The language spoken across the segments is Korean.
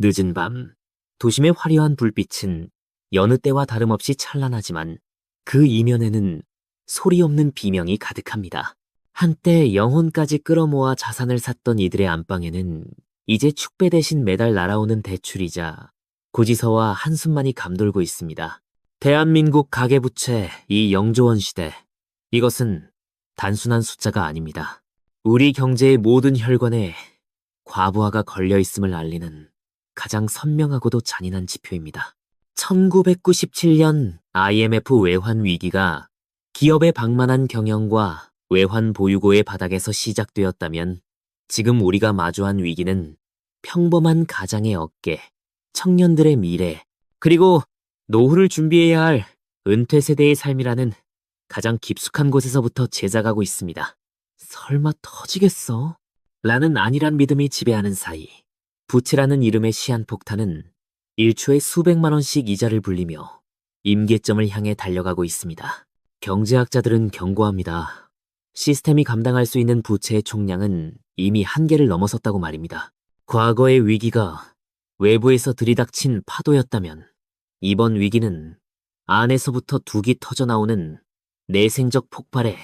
늦은 밤, 도심의 화려한 불빛은 여느 때와 다름없이 찬란하지만 그 이면에는 소리 없는 비명이 가득합니다. 한때 영혼까지 끌어모아 자산을 샀던 이들의 안방에는 이제 축배 대신 매달 날아오는 대출이자 고지서와 한숨만이 감돌고 있습니다. 대한민국 가계부채 이 영조 원 시대. 이것은 단순한 숫자가 아닙니다. 우리 경제의 모든 혈관에 과부하가 걸려 있음을 알리는 가장 선명하고도 잔인한 지표입니다. 1997년 IMF 외환 위기가 기업의 방만한 경영과 외환 보유고의 바닥에서 시작되었다면 지금 우리가 마주한 위기는 평범한 가장의 어깨, 청년들의 미래, 그리고 노후를 준비해야 할 은퇴 세대의 삶이라는 가장 깊숙한 곳에서부터 제작하고 있습니다. 설마 터지겠어? 라는 아니란 믿음이 지배하는 사이, 부채라는 이름의 시한폭탄은 1초에 수백만 원씩 이자를 불리며 임계점을 향해 달려가고 있습니다. 경제학자들은 경고합니다. 시스템이 감당할 수 있는 부채의 총량은 이미 한계를 넘어섰다고 말입니다. 과거의 위기가 외부에서 들이닥친 파도였다면 이번 위기는 안에서부터 둑이 터져나오는 내생적 폭발에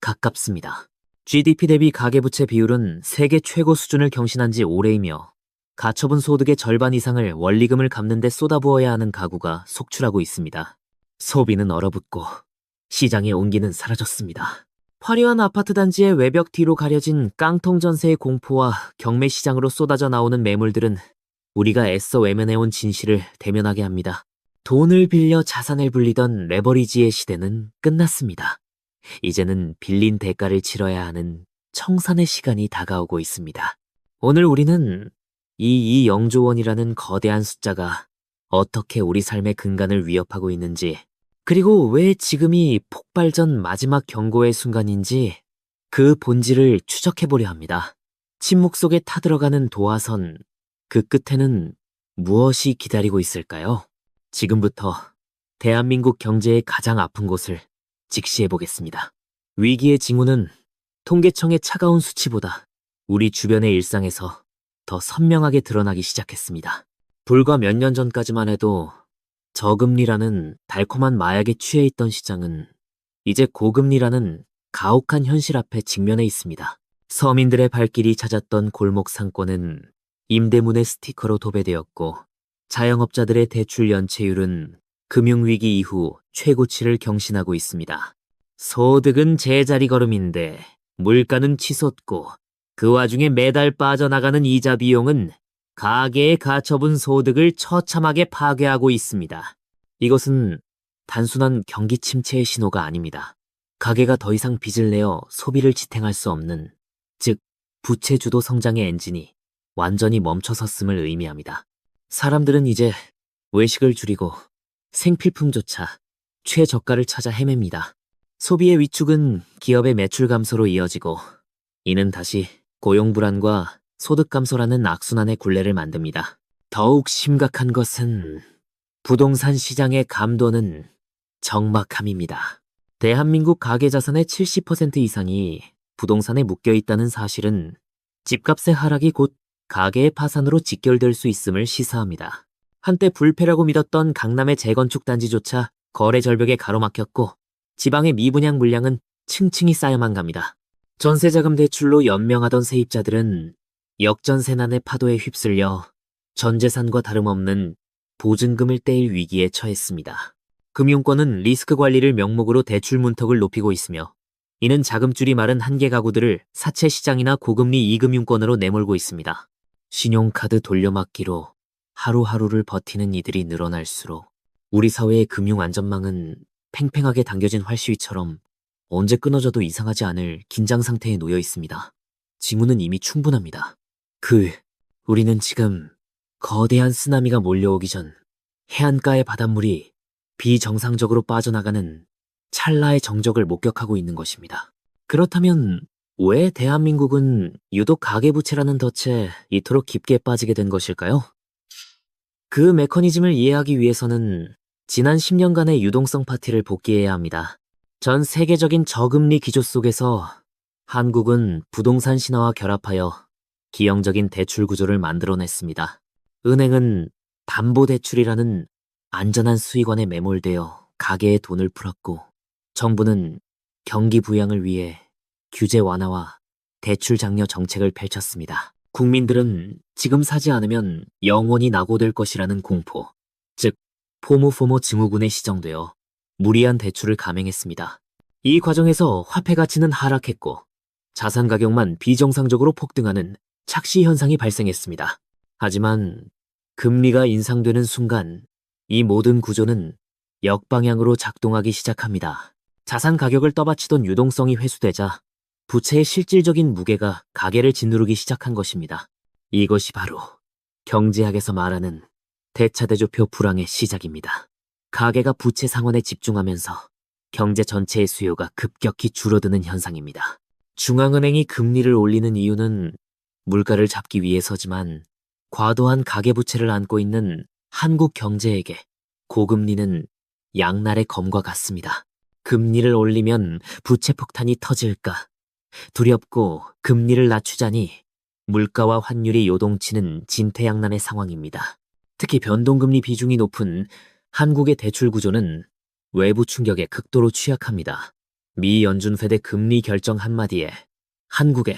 가깝습니다. GDP 대비 가계부채 비율은 세계 최고 수준을 경신한 지 오래이며 가처분 소득의 절반 이상을 원리금을 갚는 데 쏟아부어야 하는 가구가 속출하고 있습니다. 소비는 얼어붙고 시장의 온기는 사라졌습니다. 화려한 아파트 단지의 외벽 뒤로 가려진 깡통 전세의 공포와 경매 시장으로 쏟아져 나오는 매물들은 우리가 애써 외면해온 진실을 대면하게 합니다. 돈을 빌려 자산을 불리던 레버리지의 시대는 끝났습니다. 이제는 빌린 대가를 치러야 하는 청산의 시간이 다가오고 있습니다. 오늘 우리는 이 이영조 원이라는 거대한 숫자가 어떻게 우리 삶의 근간을 위협하고 있는지, 그리고 왜 지금이 폭발 전 마지막 경고의 순간인지 그 본질을 추적해보려 합니다. 침묵 속에 타들어가는 도화선, 그 끝에는 무엇이 기다리고 있을까요? 지금부터 대한민국 경제의 가장 아픈 곳을 직시해보겠습니다. 위기의 징후는 통계청의 차가운 수치보다 우리 주변의 일상에서 더 선명하게 드러나기 시작했습니다. 불과 몇 년 전까지만 해도 저금리라는 달콤한 마약에 취해 있던 시장은 이제 고금리라는 가혹한 현실 앞에 직면해 있습니다. 서민들의 발길이 찾았던 골목 상권은 임대문의 스티커로 도배되었고 자영업자들의 대출 연체율은 금융위기 이후 최고치를 경신하고 있습니다. 소득은 제자리 걸음인데 물가는 치솟고 그 와중에 매달 빠져나가는 이자 비용은 가계의 가처분 소득을 처참하게 파괴하고 있습니다. 이것은 단순한 경기 침체의 신호가 아닙니다. 가계가 더 이상 빚을 내어 소비를 지탱할 수 없는, 즉, 부채 주도 성장의 엔진이 완전히 멈춰섰음을 의미합니다. 사람들은 이제 외식을 줄이고 생필품조차 최저가를 찾아 헤맵니다. 소비의 위축은 기업의 매출 감소로 이어지고 이는 다시 고용 불안과 소득 감소라는 악순환의 굴레를 만듭니다. 더욱 심각한 것은 부동산 시장의 감도는 정막함입니다. 대한민국 가계자산의 70% 이상이 부동산에 묶여 있다는 사실은 집값의 하락이 곧 가계의 파산으로 직결될 수 있음을 시사합니다. 한때 불패라고 믿었던 강남의 재건축 단지조차 거래 절벽에 가로막혔고 지방의 미분양 물량은 층층이 쌓여만 갑니다. 전세자금 대출로 연명하던 세입자들은 역전세난의 파도에 휩쓸려 전 재산과 다름없는 보증금을 떼일 위기에 처했습니다. 금융권은 리스크 관리를 명목으로 대출 문턱을 높이고 있으며 이는 자금줄이 마른 한계 가구들을 사채 시장이나 고금리 이금융권으로 내몰고 있습니다. 신용카드 돌려막기로 하루하루를 버티는 이들이 늘어날수록 우리 사회의 금융 안전망은 팽팽하게 당겨진 활시위처럼 언제 끊어져도 이상하지 않을 긴장 상태에 놓여 있습니다. 징후는 이미 충분합니다. 그, 우리는 지금 거대한 쓰나미가 몰려오기 전 해안가의 바닷물이 비정상적으로 빠져나가는 찰나의 정적을 목격하고 있는 것입니다. 그렇다면 왜 대한민국은 유독 가계부채라는 덫에 이토록 깊게 빠지게 된 것일까요? 그 메커니즘을 이해하기 위해서는 지난 10년간의 유동성 파티를 복귀해야 합니다. 전 세계적인 저금리 기조 속에서 한국은 부동산 신화와 결합하여 기형적인 대출 구조를 만들어냈습니다. 은행은 담보대출이라는 안전한 수익원에 매몰되어 가게에 돈을 풀었고 정부는 경기 부양을 위해 규제 완화와 대출 장려 정책을 펼쳤습니다. 국민들은 지금 사지 않으면 영원히 낙오될 것이라는 공포, 즉 포모포모 증후군에 시정되어 무리한 대출을 감행했습니다. 이 과정에서 화폐 가치는 하락했고 자산 가격만 비정상적으로 폭등하는 착시 현상이 발생했습니다. 하지만 금리가 인상되는 순간 이 모든 구조는 역방향으로 작동하기 시작합니다. 자산 가격을 떠받치던 유동성이 회수되자 부채의 실질적인 무게가 가계를 짓누르기 시작한 것입니다. 이것이 바로 경제학에서 말하는 대차대조표 불황의 시작입니다. 가계가 부채 상환에 집중하면서 경제 전체의 수요가 급격히 줄어드는 현상입니다. 중앙은행이 금리를 올리는 이유는 물가를 잡기 위해서지만 과도한 가계부채를 안고 있는 한국 경제에게 고금리는 양날의 검과 같습니다. 금리를 올리면 부채 폭탄이 터질까 두렵고 금리를 낮추자니 물가와 환율이 요동치는 진퇴양난의 상황입니다. 특히 변동금리 비중이 높은 한국의 대출 구조는 외부 충격에 극도로 취약합니다. 미 연준 회대 금리 결정 한마디에 한국의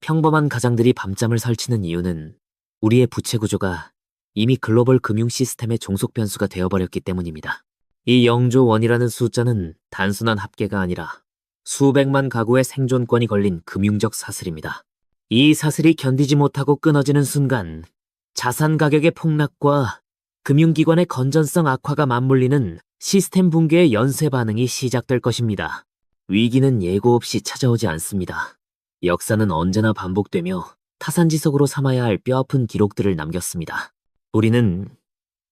평범한 가장들이 밤잠을 설치는 이유는 우리의 부채 구조가 이미 글로벌 금융 시스템의 종속 변수가 되어버렸기 때문입니다. 이 0조 원이라는 숫자는 단순한 합계가 아니라 수백만 가구의 생존권이 걸린 금융적 사슬입니다. 이 사슬이 견디지 못하고 끊어지는 순간 자산 가격의 폭락과 금융기관의 건전성 악화가 맞물리는 시스템 붕괴의 연쇄 반응이 시작될 것입니다. 위기는 예고 없이 찾아오지 않습니다. 역사는 언제나 반복되며 타산지석으로 삼아야 할 뼈아픈 기록들을 남겼습니다. 우리는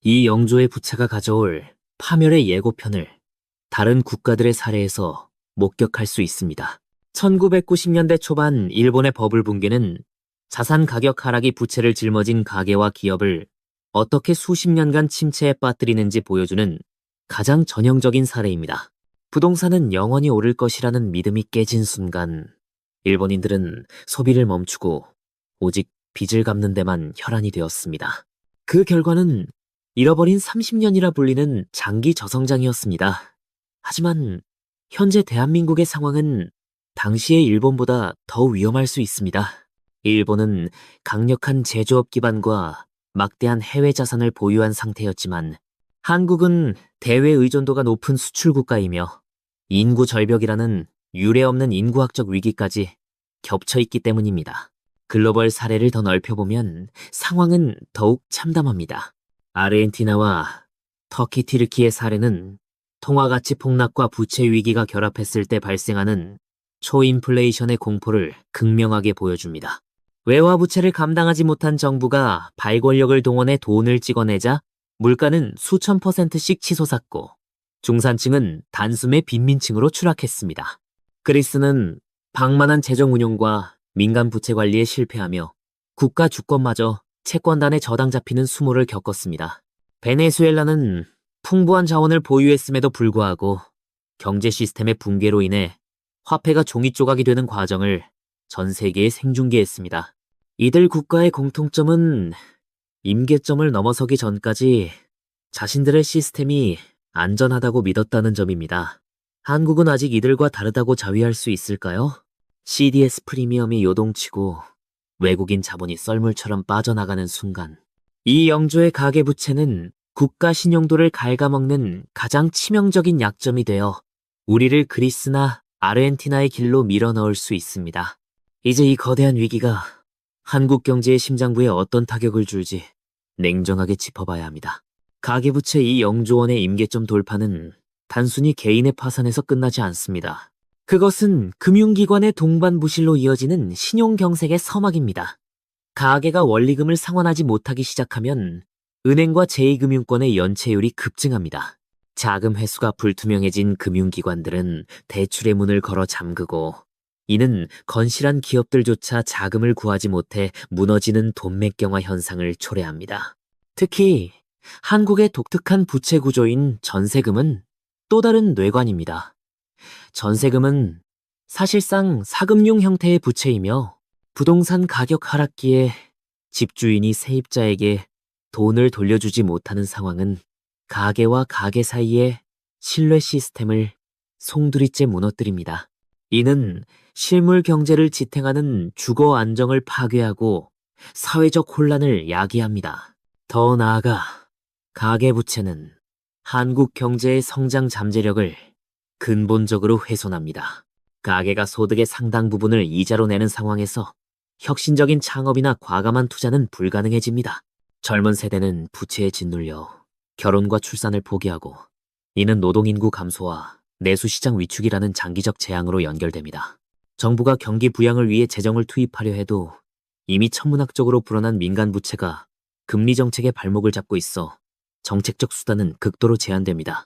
이 영조의 부채가 가져올 파멸의 예고편을 다른 국가들의 사례에서 목격할 수 있습니다. 1990년대 초반 일본의 버블 붕괴는 자산 가격 하락이 부채를 짊어진 가계와 기업을 어떻게 수십 년간 침체에 빠뜨리는지 보여주는 가장 전형적인 사례입니다. 부동산은 영원히 오를 것이라는 믿음이 깨진 순간 일본인들은 소비를 멈추고 오직 빚을 갚는 데만 혈안이 되었습니다. 그 결과는 잃어버린 30년이라 불리는 장기 저성장이었습니다. 하지만 현재 대한민국의 상황은 당시의 일본보다 더 위험할 수 있습니다. 일본은 강력한 제조업 기반과 막대한 해외 자산을 보유한 상태였지만 한국은 대외 의존도가 높은 수출 국가이며 인구 절벽이라는 유례 없는 인구학적 위기까지 겹쳐 있기 때문입니다. 글로벌 사례를 더 넓혀보면 상황은 더욱 참담합니다. 아르헨티나와 터키 티르키의 사례는 통화가치 폭락과 부채 위기가 결합했을 때 발생하는 초인플레이션의 공포를 극명하게 보여줍니다. 외화 부채를 감당하지 못한 정부가 발권력을 동원해 돈을 찍어내자 물가는 수천 퍼센트씩 치솟았고 중산층은 단숨에 빈민층으로 추락했습니다. 그리스는 방만한 재정 운용과 민간 부채 관리에 실패하며 국가 주권마저 채권단에 저당 잡히는 수모를 겪었습니다. 베네수엘라는 풍부한 자원을 보유했음에도 불구하고 경제 시스템의 붕괴로 인해 화폐가 종이 조각이 되는 과정을 전 세계에 생중계했습니다. 이들 국가의 공통점은 임계점을 넘어서기 전까지 자신들의 시스템이 안전하다고 믿었다는 점입니다. 한국은 아직 이들과 다르다고 자위할 수 있을까요? CDS 프리미엄이 요동치고 외국인 자본이 썰물처럼 빠져나가는 순간 이 영조의 가계부채는 국가 신용도를 갉아먹는 가장 치명적인 약점이 되어 우리를 그리스나 아르헨티나의 길로 밀어넣을 수 있습니다. 이제 이 거대한 위기가 한국 경제의 심장부에 어떤 타격을 줄지 냉정하게 짚어봐야 합니다. 가계부채 이 0조 원의 임계점 돌파는 단순히 개인의 파산에서 끝나지 않습니다. 그것은 금융기관의 동반 부실로 이어지는 신용경색의 서막입니다. 가계가 원리금을 상환하지 못하기 시작하면 은행과 제2금융권의 연체율이 급증합니다. 자금 회수가 불투명해진 금융기관들은 대출의 문을 걸어 잠그고 이는 건실한 기업들조차 자금을 구하지 못해 무너지는 돈맥경화 현상을 초래합니다. 특히 한국의 독특한 부채 구조인 전세금은 또 다른 뇌관입니다. 전세금은 사실상 사금융 형태의 부채이며 부동산 가격 하락기에 집주인이 세입자에게 돈을 돌려주지 못하는 상황은 가게와 가게 사이의 신뢰 시스템을 송두리째 무너뜨립니다. 이는 실물 경제를 지탱하는 주거 안정을 파괴하고 사회적 혼란을 야기합니다. 더 나아가 가계 부채는 한국 경제의 성장 잠재력을 근본적으로 훼손합니다. 가계가 소득의 상당 부분을 이자로 내는 상황에서 혁신적인 창업이나 과감한 투자는 불가능해집니다. 젊은 세대는 부채에 짓눌려 결혼과 출산을 포기하고 이는 노동인구 감소와 내수시장 위축이라는 장기적 재앙으로 연결됩니다. 정부가 경기 부양을 위해 재정을 투입하려 해도 이미 천문학적으로 불어난 민간 부채가 금리 정책의 발목을 잡고 있어 정책적 수단은 극도로 제한됩니다.